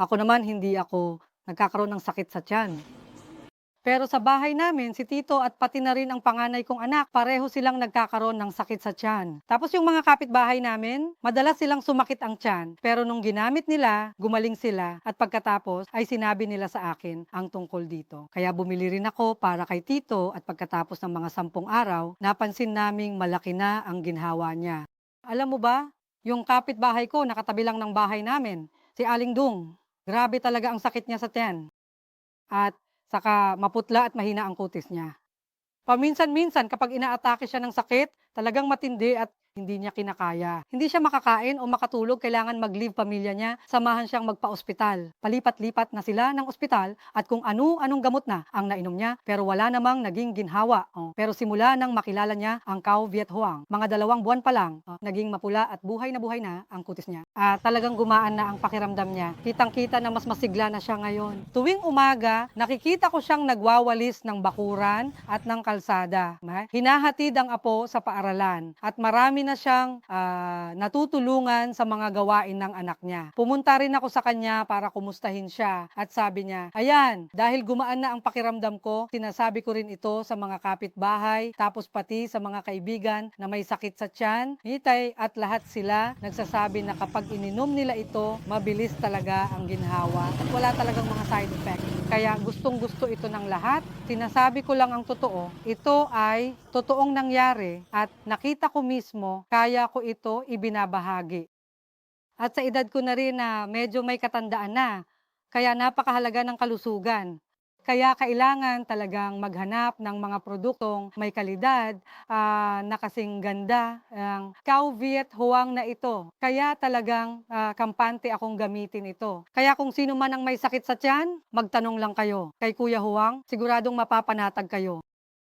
Ako naman hindi ako nagkakaroon ng sakit sa tiyan. Pero sa bahay namin, si Tito at pati na rin ang panganay kong anak, pareho silang nagkakaroon ng sakit sa tiyan. Tapos yung mga kapitbahay namin, madalas silang sumakit ang tiyan. Pero nung ginamit nila, gumaling sila at pagkatapos ay sinabi nila sa akin ang tungkol dito. Kaya bumili rin ako para kay Tito at pagkatapos ng mga sampung araw, napansin naming malaki na ang ginhawa niya. Alam mo ba, yung kapitbahay ko nakatabi lang ng bahay namin, si Aling Dung. Grabe talaga ang sakit niya sa tiyan. At saka maputla at mahina ang kutis niya. Paminsan-minsan kapag inaatake siya ng sakit, talagang matindi at hindi niya kinakaya. Hindi siya makakain o makatulog, kailangan mag-leave pamilya niya, samahan siyang magpa-ospital. Palipat-lipat na sila ng ospital at kung ano-anong gamot na ang nainom niya, pero wala namang naging ginhawa. Oh, pero simula nang makilala niya ang Cao Viet Hoang, mga dalawang buwan pa lang, oh, naging mapula at buhay na buhay na ang kutis niya. At talagang gumaan na ang pakiramdam niya. Kitang-kita na mas masigla na siya ngayon. Tuwing umaga, nakikita ko siyang nagwawalis ng bakuran at ng kalsada. Hinahatid ang apo sa paaralan at marami na siyang ah, natutulungan sa mga gawain ng anak niya. Pumunta rin ako sa kanya para kumustahin siya at sabi niya, ayan, dahil gumaan na ang pakiramdam ko, sinasabi ko rin ito sa mga kapitbahay, tapos pati sa mga kaibigan na may sakit sa tiyan, hitay at lahat sila nagsasabi na kapag ininom nila ito, mabilis talaga ang ginhawa at wala talagang mga side effect. Kaya gustong gusto ito ng lahat. Sinasabi ko lang ang totoo. Ito ay totoong nangyari at nakita ko mismo, kaya ko ito ibinabahagi. At sa edad ko na rin na medyo may katandaan na, kaya napakahalaga ng kalusugan. Kaya kailangan talagang maghanap ng mga produktong may kalidad, ah, na kasing ganda, ang Cao Viet Huang na ito. Kaya talagang ah, kampante akong gamitin ito. Kaya kung sino man ang may sakit sa tiyan, magtanong lang kayo. Kay Kuya Huang, siguradong mapapanatag kayo.